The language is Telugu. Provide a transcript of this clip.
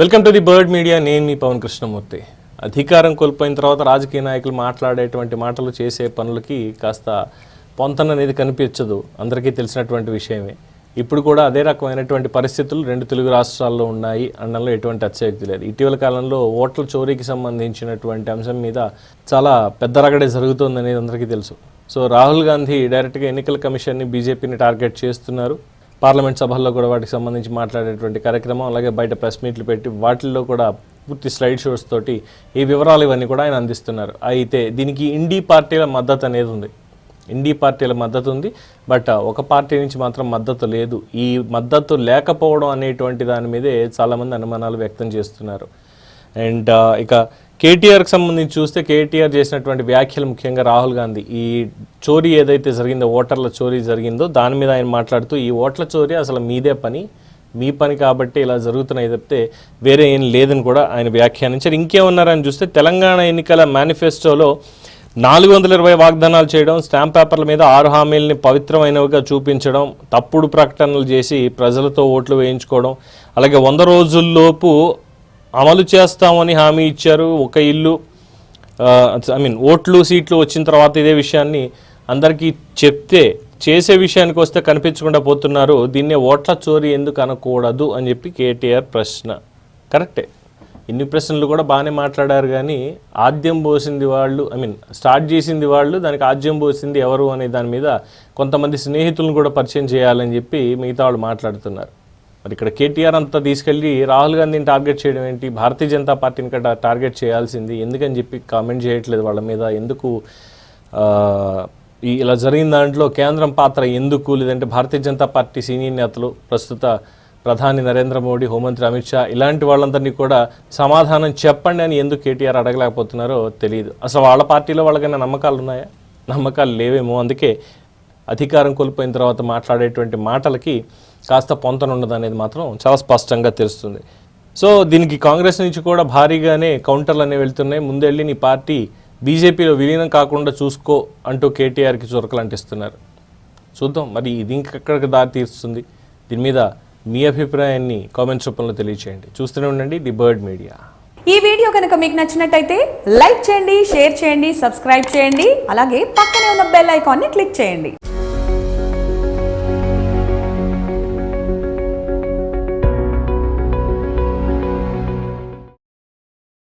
Welcome to the bird media. నేను మీ పవన్ కృష్ణమూర్తి. అధికారం కోల్పోయిన తర్వాత రాజకీయ నాయకులు మాట్లాడేటువంటి మాటలు చేసే పనులకి కాస్త పొంతన అనేది కనిపించదు. అందరికీ తెలిసినటువంటి విషయమే. ఇప్పుడు కూడా అదే రకమైనటువంటి పరిస్థితులు రెండు తెలుగు రాష్ట్రాల్లో ఉన్నాయి అనడంలో ఎటువంటి అత్యక్తి లేదు. ఇటీవల కాలంలో ఓట్ల చోరీకి సంబంధించినటువంటి అంశం మీద చాలా పెద్ద రగడే జరుగుతోందనేది అందరికీ తెలుసు. సో రాహుల్ గాంధీ డైరెక్ట్గా ఎన్నికల కమిషన్ని బీజేపీని టార్గెట్ చేస్తున్నారు. పార్లమెంట్ సభల్లో కూడా వాటికి సంబంధించి మాట్లాడేటువంటి కార్యక్రమం అలాగే బయట ప్రెస్ మీట్లు పెట్టి వాటిల్లో కూడా పూర్తి స్లైడ్ షోస్ తోటి ఈ వివరాలు ఇవన్నీ కూడా ఆయన అందిస్తున్నారు. అయితే దీనికి ఇండీ పార్టీల మద్దతు అనేది ఉంది. ఇండీ పార్టీల మద్దతు ఉంది బట్ ఒక పార్టీ నుంచి మాత్రం మద్దతు లేదు. ఈ మద్దతు లేకపోవడం అనేటువంటి దాని మీదే చాలామంది అనుమానాలు వ్యక్తం చేస్తున్నారు. అండ్ ఇక కేటీఆర్కి సంబంధించి చూస్తే కేటీఆర్ చేసినటువంటి వ్యాఖ్యలు ముఖ్యంగా రాహుల్ గాంధీ. ఈ చోరీ ఏదైతే జరిగిందో ఓటర్ల చోరీ జరిగిందో దాని మీద ఆయన మాట్లాడుతూ ఈ ఓట్ల చోరీ అసలు మీదే పని మీ పని కాబట్టి ఇలా జరుగుతున్నాయి తప్పితే వేరే ఏం లేదని కూడా ఆయన వ్యాఖ్యానించారు. ఇంకేమన్నారని చూస్తే తెలంగాణ ఎన్నికల మేనిఫెస్టోలో నాలుగు వందల ఇరవై వాగ్దానాలు చేయడం స్టాంప్ పేపర్ల మీద ఆరు హామీలని పవిత్రమైనవిగా చూపించడం తప్పుడు ప్రకటనలు చేసి ప్రజలతో ఓట్లు వేయించుకోవడం అలాగే వంద రోజుల్లోపు అమలు చేస్తామని హామీ ఇచ్చారు. ఒక ఇల్లు ఐ మీన్ ఓట్లు సీట్లు వచ్చిన తర్వాత ఇదే విషయాన్ని అందరికీ చెప్తే చేసే విషయానికి వస్తే కనిపించకుండా పోతున్నారు. దీన్నే ఓట్ల చోరీ ఎందుకు అనకూడదు అని చెప్పి కేటీఆర్ ప్రశ్న. కరెక్టే. ఇన్ని ప్రశ్నలు కూడా బాగానే మాట్లాడారు కానీ ఆద్యం పోసింది వాళ్ళు ఐ మీన్ స్టార్ట్ చేసింది వాళ్ళు దానికి ఆద్యం పోసింది ఎవరు అనే దాని మీద కొంతమంది స్నేహితులను కూడా పరిచయం చేయాలని చెప్పి మిగతా వాళ్ళు మాట్లాడుతున్నారు. మరి ఇక్కడ కేటీఆర్ అంతా తీసుకెళ్ళి రాహుల్ గాంధీని టార్గెట్ చేయడం ఏంటి? భారతీయ జనతా పార్టీని కూడా టార్గెట్ చేయాల్సింది. ఎందుకని చెప్పి కామెంట్ చేయట్లేదు వాళ్ళ మీద? ఎందుకు ఇలా జరిగిన దాంట్లో కేంద్రం పాత్ర ఎందుకు? లేదంటే భారతీయ జనతా పార్టీ సీనియర్ నేతలు ప్రస్తుత ప్రధాని నరేంద్ర మోడీ హోంమంత్రి అమిత్ షా ఇలాంటి వాళ్ళందరినీ కూడా సమాధానం చెప్పండి అని ఎందుకు కేటీఆర్ అడగలేకపోతున్నారో తెలియదు అసలు వాళ్ళ పార్టీలో వాళ్ళకైనా నమ్మకాలు ఉన్నాయా? నమ్మకాలు లేవేమో. అందుకే అధికారం కోల్పోయిన తర్వాత మాట్లాడేటువంటి మాటలకి కాస్త పొంతన ఉండదు అనేది మాత్రం చాలా స్పష్టంగా తెలుస్తుంది. సో దీనికి కాంగ్రెస్ నుంచి కూడా భారీగానే కౌంటర్లు అనేవి వెళ్తున్నాయి. ముందెళ్ళి నీ పార్టీ బీజేపీలో విలీనం కాకుండా చూసుకో అంటూ కేటీఆర్కి చురకలు అంటిస్తున్నారు. చూద్దాం. మరి ఇది ఇంకెక్కడికి దారి తీరుస్తుంది? దీని మీద మీ అభిప్రాయాన్ని కామెంట్స్ రూపంలో తెలియచేయండి. చూస్తూనే ఉండండి ది బర్డ్ మీడియా. ఈ వీడియో కనుక మీకు నచ్చినట్టయితే లైక్ చేయండి షేర్ చేయండి సబ్స్క్రైబ్ చేయండి అలాగే పక్కనే ఉన్న బెల్ ఐకాన్ని క్లిక్ చేయండి.